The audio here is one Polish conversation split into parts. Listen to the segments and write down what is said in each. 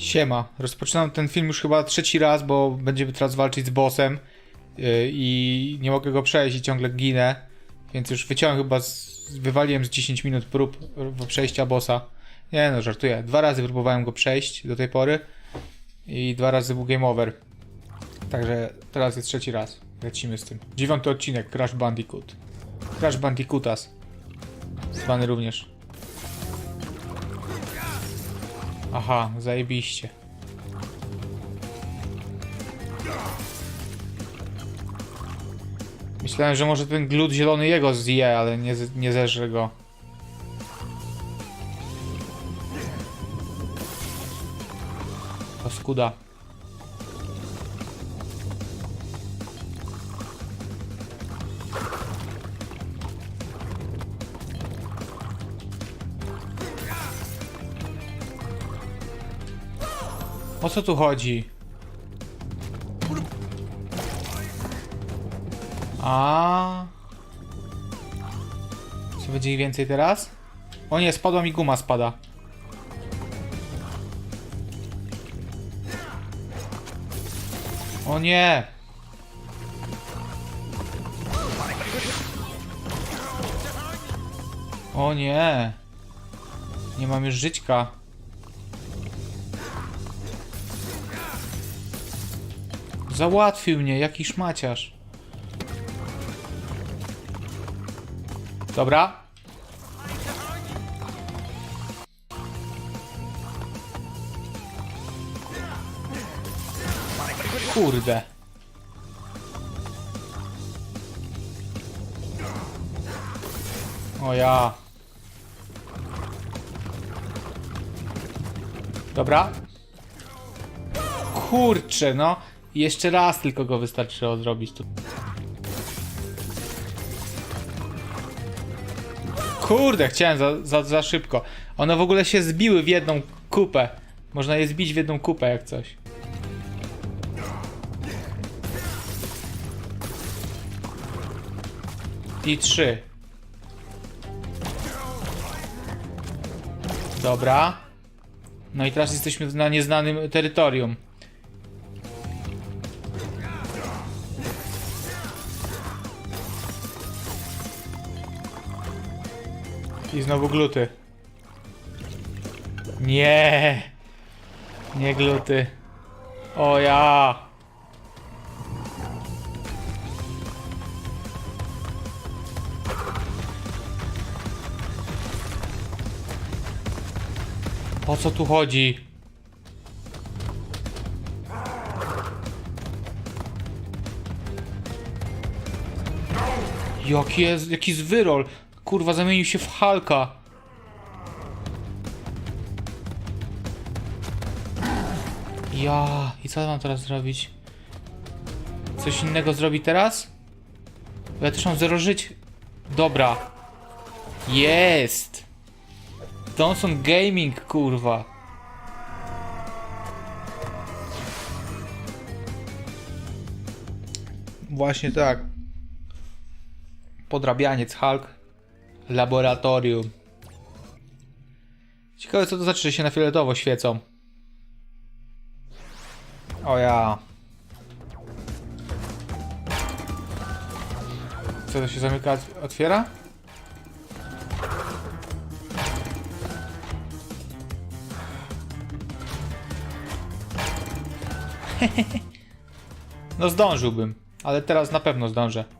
Siema. Rozpoczynam ten film już chyba trzeci raz, bo będziemy teraz walczyć z bossem yy, i nie mogę go przejść i ciągle ginę. Więc już wyciąłem chyba, z, wywaliłem z 10 minut prób yy, przejścia bossa. Nie no, żartuję. Dwa razy próbowałem go przejść do tej pory i dwa razy był game over. Także teraz jest trzeci raz. Lecimy z tym. Dziewiąty odcinek Crash Bandicoot. Crash Bandicootas. Zwany również. Aha, zajebiście. Myślałem, że może ten glut zielony jego zje, ale nie, nie zeżre go. Paskuda. O co tu chodzi? A. Co będzie więcej teraz? O nie, spadła mi guma spada. O nie! O nie! Nie mam już żyćka. Załatwił mnie, jaki szmaciarz. Dobra. Kurde. O ja. Dobra. Kurczę, no. Jeszcze raz tylko go wystarczyło zrobić tu. Kurde, chciałem za, za, za szybko. One w ogóle się zbiły w jedną kupę. Można je zbić w jedną kupę jak coś. I trzy. Dobra. No i teraz jesteśmy na nieznanym terytorium. I znowu gluty. Nie. Nie gluty. O ja. O co tu chodzi? Jaki jest, jaki zwyrol. Kurwa, zamienił się w Halka. Ja, i co mam teraz zrobić? Coś innego zrobić teraz? Bo ja też mam zero żyć. Dobra. Jest! Johnson Gaming, kurwa. Właśnie tak. Podrabianiec Hulk. Laboratorium. Ciekawe co to znaczy, że się na fioletowo świecą. O ja. Co to się zamyka, otwiera? No zdążyłbym, ale teraz na pewno zdążę.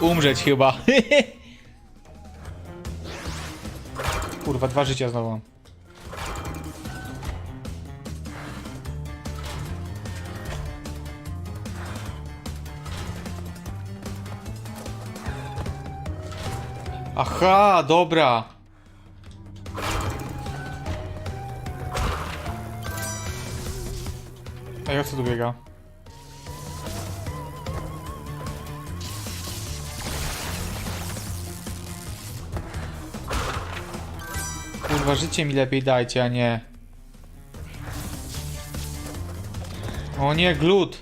Umrzeć chyba. Kurwa, dwa życia znowu. Aha, dobra. A ja co tu biega? Kurwa, życie mi lepiej dajcie, a nie. O nie, glut.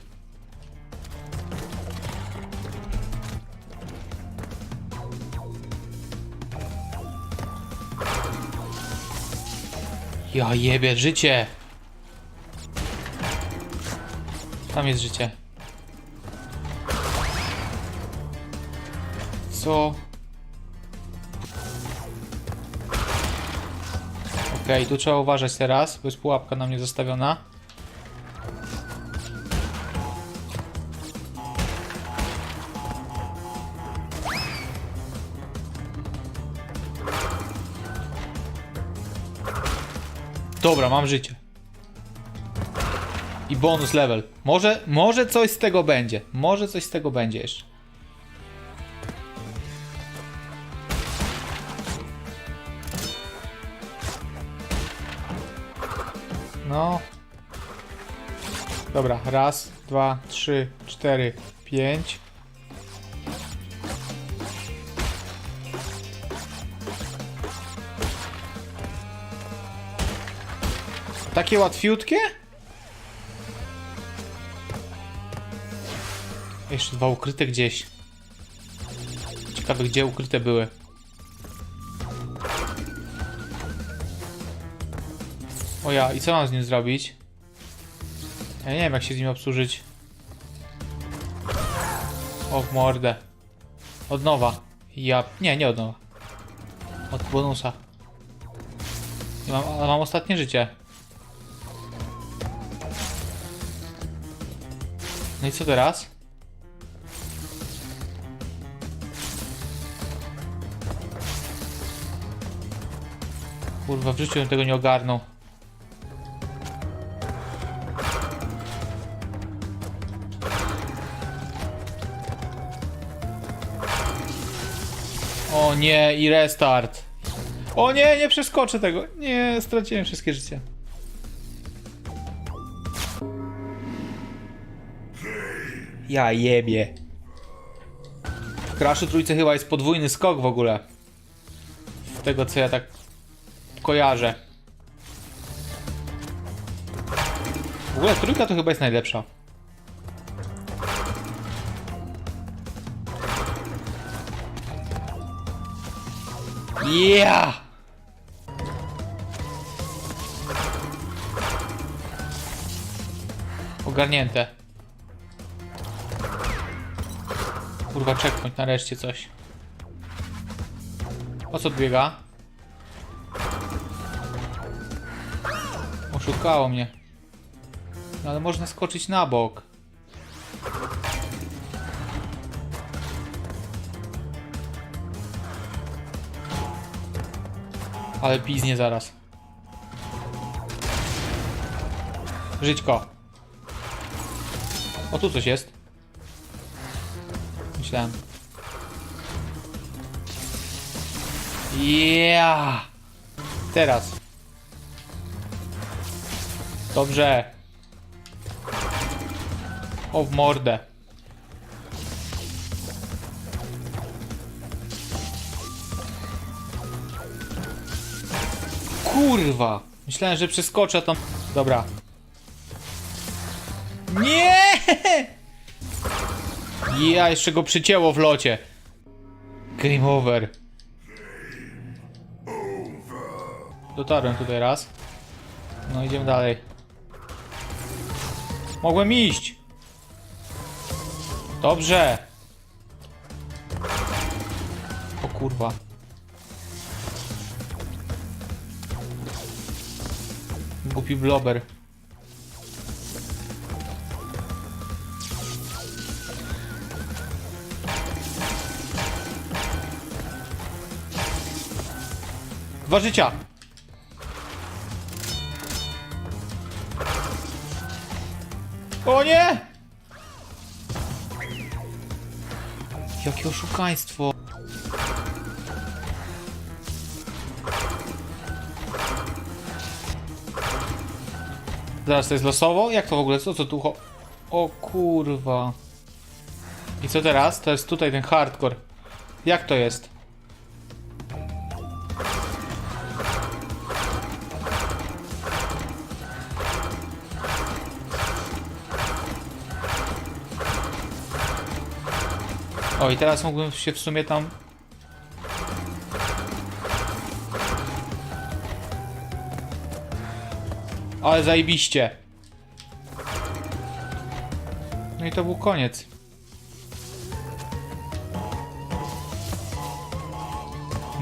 Ja jebie, życie! Tam jest życie. Co? Okej, tu trzeba uważać teraz, bo jest pułapka na mnie zostawiona. Dobra, mam życie. I bonus level. Może, może coś z tego będzie. Może coś z tego będzie jeszcze. No. Dobra, raz, dwa, trzy, cztery, pięć. Takie łatwiutkie? Jeszcze dwa ukryte gdzieś. Ciekawe gdzie ukryte były. O ja, i co mam z nim zrobić? Ja nie wiem jak się z nim obsłużyć. O w mordę. Od nowa. Ja... Nie, nie od nowa. Od bonusa. Mam, mam ostatnie życie. No i co teraz? Kurwa, w życiu bym tego nie ogarnął. Nie, i restart. O nie, nie przeskoczę tego. Nie, straciłem wszystkie życie. Ja jebie. W Crashu trójce chyba jest podwójny skok w ogóle. Z tego co ja tak kojarzę. W ogóle trójka to chyba jest najlepsza. Yeah! Ogarnięte. Kurwa, checkpoint, nareszcie coś. O co biega? Oszukało mnie. No ale można skoczyć na bok. Ale piznie zaraz. Żyćko. O, tu coś jest. Myślałem. Yeah! Teraz. Dobrze. O, w mordę. Kurwa! Myślałem, że przeskoczę tam. Dobra. Nie! Ja jeszcze go przycięło w locie. Game over. Dotarłem tutaj raz. No idziemy dalej. Mogłem iść. Dobrze. O kurwa. Głupi blober. Dwa życia. O nie! Jakie oszukaństwo. Zaraz, to jest losowo? Jak to w ogóle? Co, co tu. O kurwa. I co teraz? To jest tutaj ten hardcore. Jak to jest? O, i teraz mógłbym się w sumie tam... Ale zajebiście. No i to był koniec.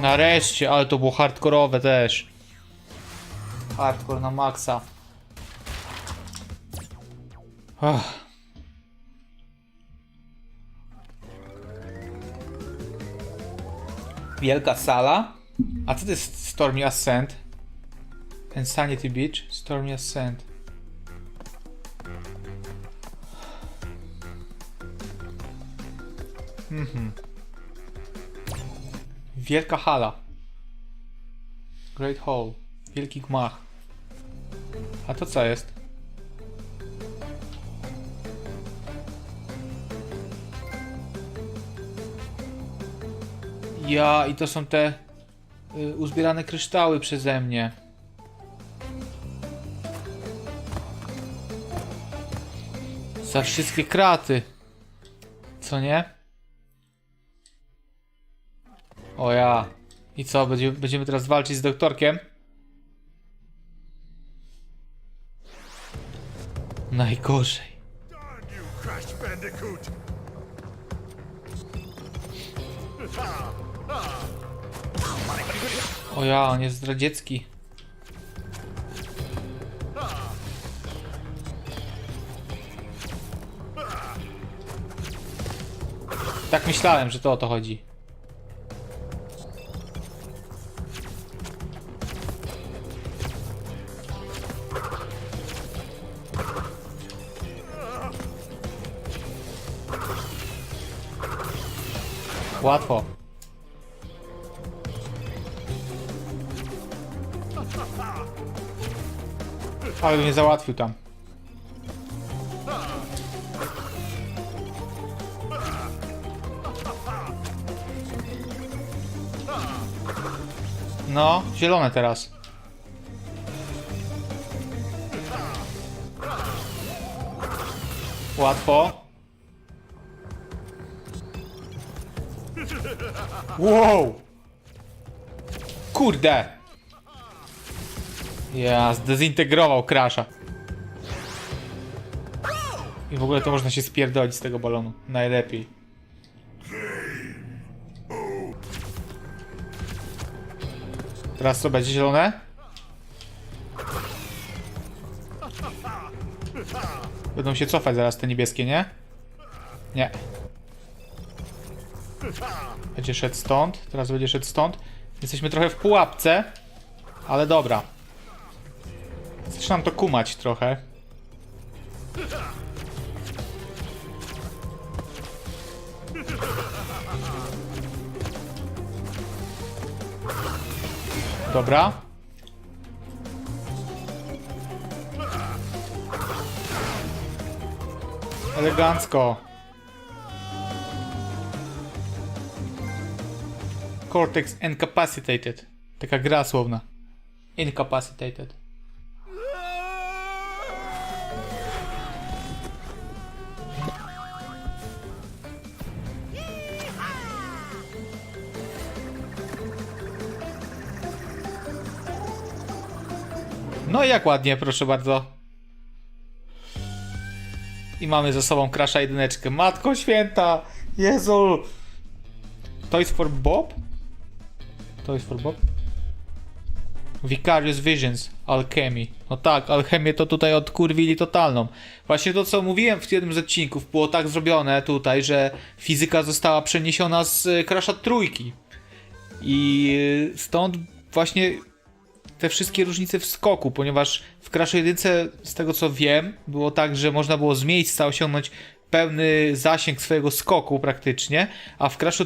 Nareszcie, ale to było hardkorowe też. Hardcore na maksa. Ach. Wielka sala. A co to jest Stormy Ascent? Insanity Beach? Stormy Ascent. Mhm. Wielka hala. Great Hall. Wielki gmach. A to co jest? Ja, i to są te y, uzbierane kryształy przeze mnie. Za wszystkie kraty. Co nie? O ja. I co, będziemy, będziemy teraz walczyć z doktorkiem? Najgorzej. O ja, on jest zdradziecki. Tak myślałem, że to o to chodzi. Łatwo. Ale mnie załatwił tam. No, zielone teraz. Łatwo. Wow! Kurde! Ja, zdezintegrował Crasha. I w ogóle to można się spierdolić z tego balonu. Najlepiej. Teraz co, będzie zielone? Będą się cofać zaraz te niebieskie, nie? Nie. Będzie szedł stąd, teraz będzie szedł stąd. Jesteśmy trochę w pułapce, ale dobra. Zaczynam to kumać trochę. Dobra. Elegancko. Cortex incapacitated. Taka gra słowna. Incapacitated. No i jak ładnie, proszę bardzo. I mamy ze sobą Crasha jedyneczkę. Matko święta! Jezu! Toys for Bob? Toys for Bob? Vicarious Visions, Alchemy. No tak, alchemię to tutaj odkurwili totalną. Właśnie to, co mówiłem w jednym z odcinków, było tak zrobione tutaj, że fizyka została przeniesiona z Crasha trójki. I y, stąd właśnie te wszystkie różnice w skoku, ponieważ w Crash 1, z tego co wiem, było tak, że można było z miejsca osiągnąć pełny zasięg swojego skoku praktycznie, a w Crashu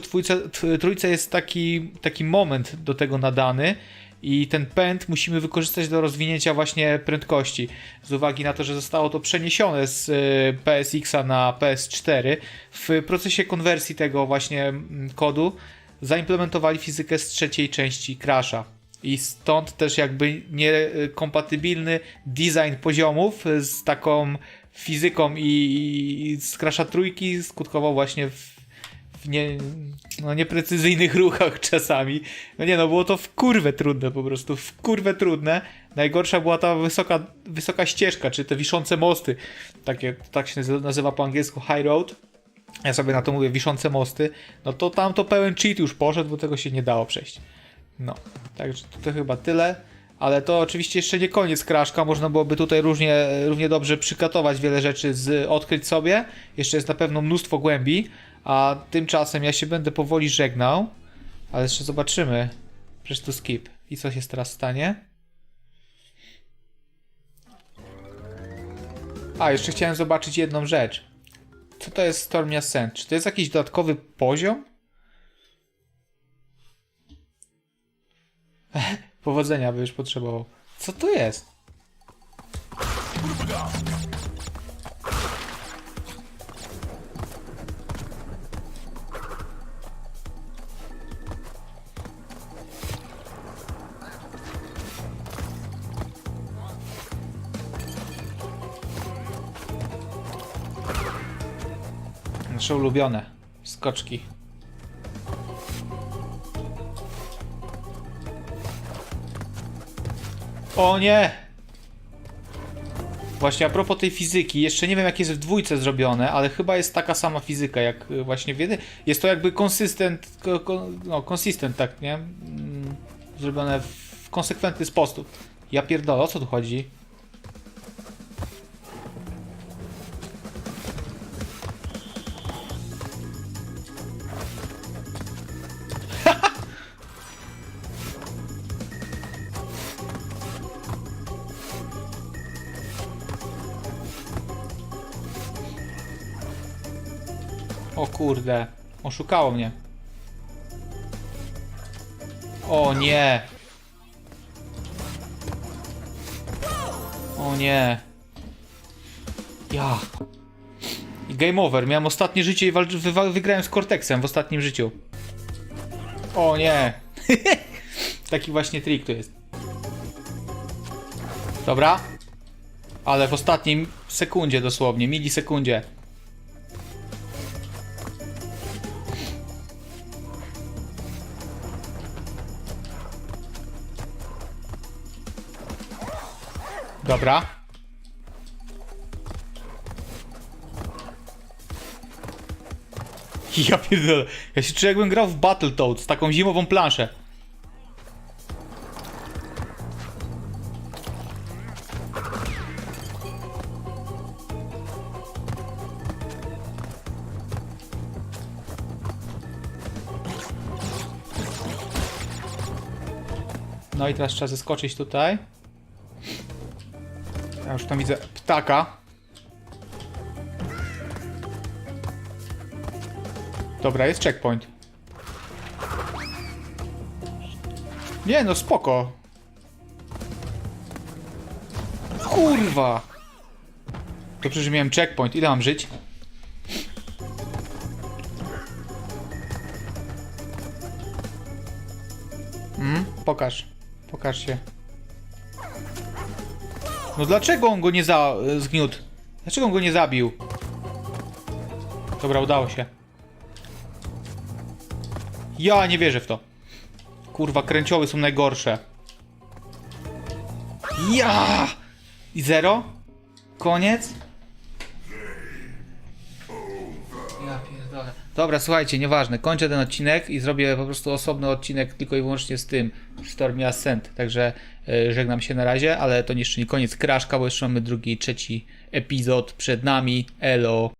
trójce, jest taki, taki moment do tego nadany i ten pęd musimy wykorzystać do rozwinięcia właśnie prędkości. Z uwagi na to, że zostało to przeniesione z y, PSX-a na PS4, w procesie konwersji tego właśnie mm, kodu zaimplementowali fizykę z trzeciej części Crasha. I stąd też jakby niekompatybilny design poziomów z taką fizyką i, z Crasha trójki skutkował właśnie w, w nie, no, nieprecyzyjnych ruchach czasami. No nie no, było to w kurwę trudne po prostu, w kurwę trudne. Najgorsza była ta wysoka, wysoka ścieżka, czy te wiszące mosty. Takie, tak się nazywa po angielsku high road. Ja sobie na to mówię wiszące mosty. No to tam to pełen cheat już poszedł, bo tego się nie dało przejść. No, także to, to chyba tyle. Ale to oczywiście jeszcze nie koniec kraszka. Można byłoby tutaj różnie, równie dobrze przykatować wiele rzeczy, z, odkryć sobie. Jeszcze jest na pewno mnóstwo głębi. A tymczasem ja się będę powoli żegnał. Ale jeszcze zobaczymy. Press to skip. I co się teraz stanie? A, jeszcze chciałem zobaczyć jedną rzecz. Co to jest Stormy Ascent? Czy to jest jakiś dodatkowy poziom? Powodzenia by już potrzebował. Co to jest? Nasze ulubione skoczki. O nie! Właśnie a propos tej fizyki, jeszcze nie wiem jak jest w dwójce zrobione, ale chyba jest taka sama fizyka jak y, właśnie w jednej. Jest to jakby konsystent, ko, ko, no konsystent tak, nie? Mm, Zrobione w konsekwentny sposób. Ja pierdolę, o co tu chodzi? O kurde, oszukało mnie. O nie. O nie. Ja. Game over. Miałem ostatnie życie i wygrałem z Cortexem w ostatnim życiu. O nie. Taki właśnie trik to jest. Dobra. Ale w ostatnim sekundzie dosłownie, milisekundzie. Dobra. Ja pierdolę. Ja się czuję jakbym grał w Battletoads, taką zimową planszę. No i teraz trzeba zeskoczyć tutaj. Już tam widzę ptaka. Dobra, jest checkpoint. Nie no, spoko. Kurwa. To przecież miałem checkpoint. Ile mam żyć? Mm, pokaż. Pokaż się. No dlaczego on go nie za... zgniótł? Dlaczego on go nie zabił? Dobra, udało się. Ja nie wierzę w to. Kurwa, kręcioły są najgorsze. Ja! I zero? Koniec? Ja pierdolę. Dobra, słuchajcie, nieważne. Kończę ten odcinek i zrobię po prostu osobny odcinek tylko i wyłącznie z tym Stormy Ascent. Także e, żegnam się na razie, ale to jeszcze nie koniec kraszka, bo jeszcze mamy drugi, trzeci epizod przed nami. Elo.